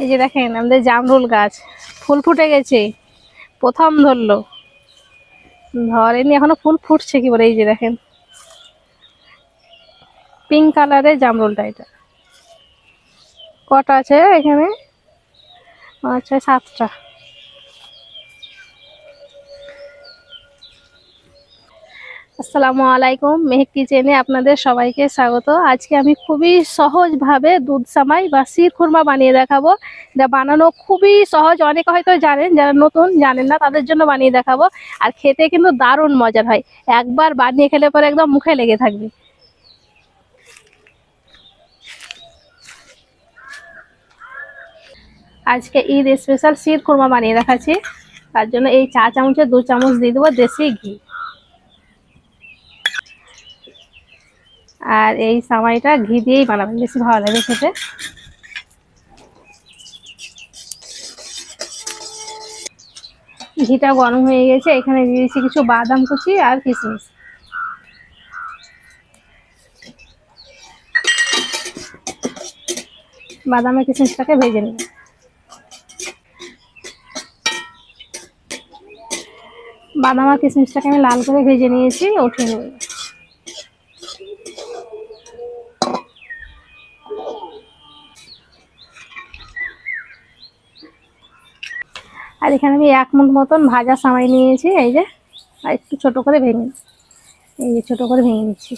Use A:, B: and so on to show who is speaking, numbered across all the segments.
A: এই যে দেখেন, আমাদের জামরুল গাছ। ফুল ফুটে গেছে। প্রথম ধরলো। ধরেনি, এখনও ফুল ফুটছে কি বলে, এই যে দেখেন। পিঙ্ক কালারের জামরুলটা এটা। কটা আছে এখানে? আচ্ছা সাতটা। আসসালামু আলাইকুম। মেহেক কিচেনে আপনাদের সবাইকে স্বাগত। আজকে আমি খুবই সহজভাবে দুধ সামাই বা শির খুরমা বানিয়ে দেখাবো। যা বানানো খুবই সহজ, অনেকে হয়তো জানেন, যারা নতুন জানেন না, তাদের জন্য বানিয়ে দেখাবো। আর খেতে কিন্তু দারুণ মজার হয়। একবার বানিয়ে খেলে পরে একদম মুখে লেগে থাকবে। আজকে ঈদ স্পেশাল শির খুরমা বানিয়ে দেখাচ্ছি। তার জন্য এই চা চামচে দু চামচ দিয়ে দেবো দেশি ঘি। আর এই সামাইটা ঘি দিয়েই বানাবেন, বেশি ভালো লাগে খেতে। ঘিটা গরম হয়ে গেছে, এখানে দিয়ে দিচ্ছি কিছু বাদাম কুচি আর কিশমিশ বাদামের কিশমিশটাকে ভেজে নেব বাদাম আর কিশমিশটাকে আমি লাল করে ভেজে নিয়েছি, উঠিয়ে নেব আর এখানে আমি এক মুঠ মতন ভাজা সামাই নিয়েছি, এই যে, আর একটু ছোটো করে ভেঙে এই যে ছোটো করে ভেঙে নিচ্ছি।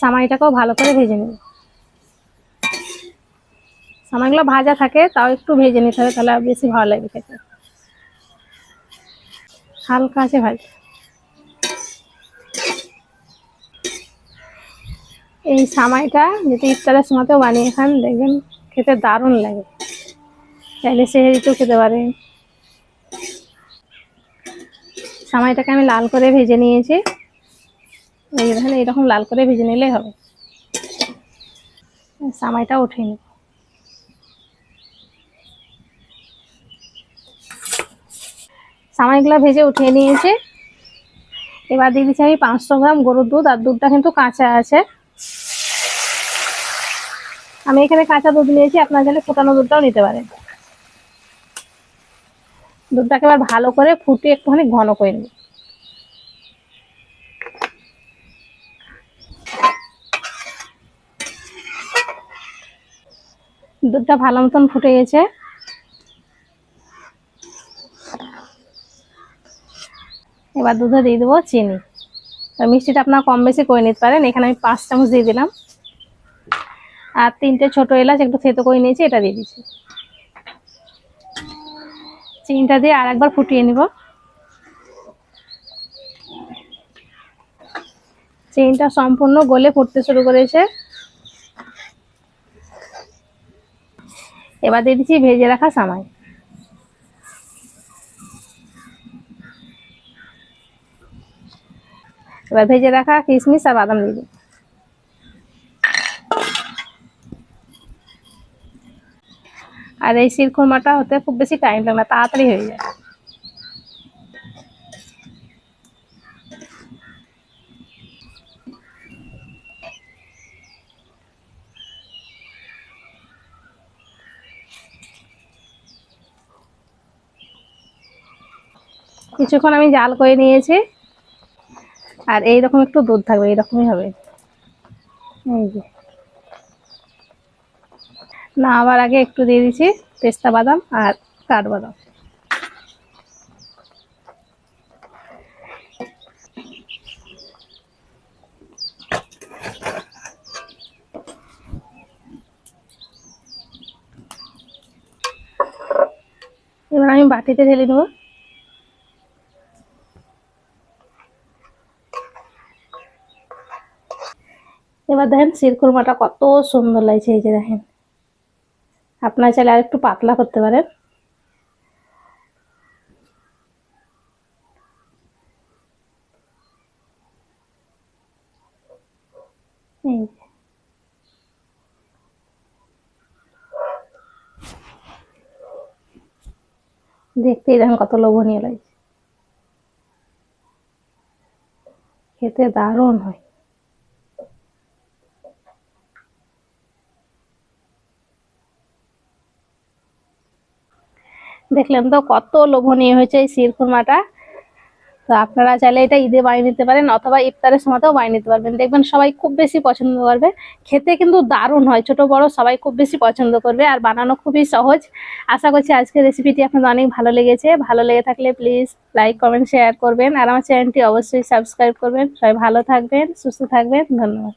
A: সামাইটাকেও ভালো করে ভেজে নেব সামাইগুলো ভাজা থাকে, তাও একটু ভেজে নিতে হবে, তাহলে বেশি ভালো লাগবে খেতে। হালকা আছে ভাজ। এই সামাইটা যদি ইফতারের সময়তেও বানিয়ে খান, দেখবেন খেতে দারুণ লাগে। চাইলে সেহেরিতেও খেতে পারেন সামাইটাকে আমি লাল করে ভেজে নিয়েছি। এই দেখেন এইরকম লাল করে ভেজে নিলেই হবে। সামাইটা উঠিয়ে নেব। সামাইগুলো ভেজে উঠিয়ে নিয়েছি। এবার দিয়ে দিচ্ছি আমি পাঁচশো গ্রাম গরুর দুধ, আর দুধটা কিন্তু কাঁচা আছে। আমি এখানে কাঁচা দুধ নিয়েছি, আপনার চাইলে ফোটানো দুধটাও নিতে পারেন। দুধটাকে এবার ভালো করে ফুটিয়ে একটুখানি ঘন করে নেব। দুধটা ভালো মতন ফুটে গেছে। এবার দুধে দিয়ে দেবো চিনি। মিষ্টিটা আপনারা কম বেশি করে নিতে পারেন। এখানে আমি পাঁচ চামচ দিয়ে দিলাম। আর তিনটে ছোট এলাচ একটু থেতো করে নিয়েছি, এটা দিয়ে দিচ্ছি। চিনিটা দিয়ে আর একবার ফুটিয়ে নিব। চিনিটা সম্পূর্ণ গলে ফুটতে শুরু করেছে। এবার দিয়ে দিচ্ছি ভেজে রাখা সামাই। এবার ভেজে রাখা কিশমিশ আর বাদাম দিয়ে আর এই শিরখুরমাটা হতে খুব বেশি টাইম লাগে না, তাড়াতাড়ি হয়ে যায়। কিছুক্ষণ আমি জাল করে নিয়েছি। আর এইরকম একটু দুধ থাকবে, এইরকমই হবে। এই যে। না, আবার আগে একটু দিয়ে দিচ্ছি পেস্তা বাদাম আর কাঠবাদাম এবার আমি বাটিতে ঢেলে নেব এবার দেখেন শিরকুরমাটা কত সুন্দর লাগছে, এই যে দেখেন। আপনার চাইলে আর একটু পাতলা করতে পারেন। দেখতে দেখেন কত লোভনীয় লাগছে। খেতে দারুণ হয়। দেখলেন তো কত লোভনীয় হয়েছে এই শিরখুরমাটা তো আপনারা চাইলে এটা ঈদে বানিয়ে নিতে পারেন অথবা ইফতারের সময়তেও বানিয়ে নিতে পারবেন। দেখবেন সবাই খুব বেশি পছন্দ করবে। খেতে কিন্তু দারুণ হয়, ছোট বড় সবাই খুব বেশি পছন্দ করবে আর বানানো খুবই সহজ। আশা করছি আজকের রেসিপিটি আপনাদের অনেক ভালো লেগেছে। ভালো লেগে থাকলে প্লিজ লাইক কমেন্ট শেয়ার করবেন। আর আমার চ্যানেলটি অবশ্যই সাবস্ক্রাইব করবেন। সবাই ভালো থাকবেন, সুস্থ থাকবেন। ধন্যবাদ।